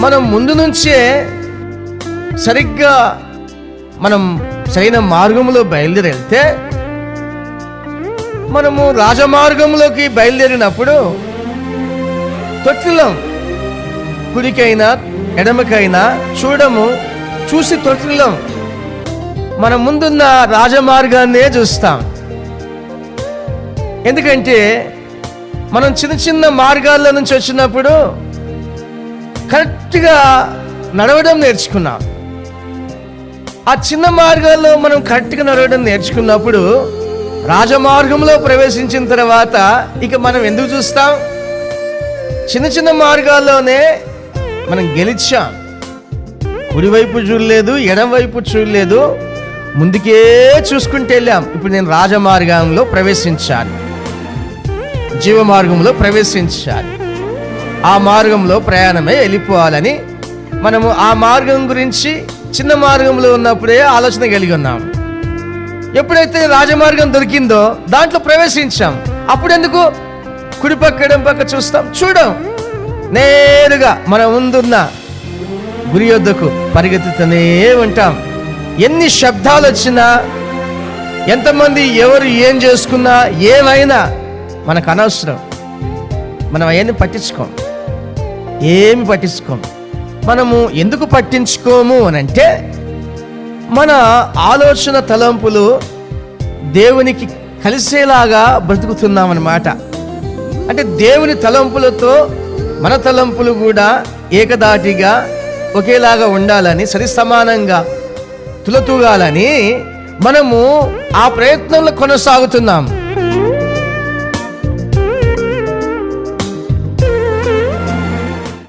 మనం ముందు నుంచే సరిగ్గా మనం సరైన మార్గంలో బయలుదేరితే మనము రాజమార్గంలోకి బయలుదేరినప్పుడు తొట్టిలం కుడికైనా ఎడమకైనా చూడము చూసి తొట్టిలం మన ముందున్న రాజమార్గాన్నే చూస్తాం. ఎందుకంటే మనం చిన్న చిన్న మార్గాల్లో నుంచి వచ్చినప్పుడు కరెక్ట్గా నడవడం నేర్చుకున్నాం. ఆ చిన్న మార్గాల్లో మనం కరెక్ట్గా నడవడం నేర్చుకున్నప్పుడు రాజమార్గంలో ప్రవేశించిన తర్వాత ఇక మనం ఎందుకు చూస్తాం? చిన్న చిన్న మార్గాల్లోనే మనం గెలిచాం. కుడివైపు చూడలేదు ఎడంవైపు చూడలేదు. ముందుకే చూసుకుంటూ వెళ్ళాం. ఇప్పుడు నేను రాజమార్గంలో ప్రవేశించాలి జీవమార్గంలో ప్రవేశించాలి ఆ మార్గంలో ప్రయాణమే వెళ్ళిపోవాలని మనము ఆ మార్గం గురించి చిన్న మార్గంలో ఉన్నప్పుడే ఆలోచన కలిగి ఉన్నాం ఎప్పుడైతే రాజమార్గం దొరికిందో దాంట్లో ప్రవేశించాం. అప్పుడెందుకు? కుడిపక్క ఎడమ పక్క చూస్తాం. చూడం. నేరుగా మన ముందున్న గురి యొద్దకు పరిగెత్తుతూనే ఉంటాం. ఎన్ని శబ్దాలు వచ్చినా ఎంతమంది ఎవరు ఏం చేసుకున్నా ఏమైనా మనకు అనవసరం. మనం అవన్నీ పట్టించుకోం. ఏమి పట్టించుకోము. మనము ఎందుకు పట్టించుకోము అని అంటే మన ఆలోచన తలంపులు దేవునికి కలిసేలాగా బ్రతుకుతున్నామన్నమాట. అంటే దేవుని తలంపులతో మన తలంపులు కూడా ఏకదాటిగా ఒకేలాగా ఉండాలని సరి సమానంగా తులతూగాలని మనము ఆ ప్రయత్నంలో కొనసాగుతున్నాము.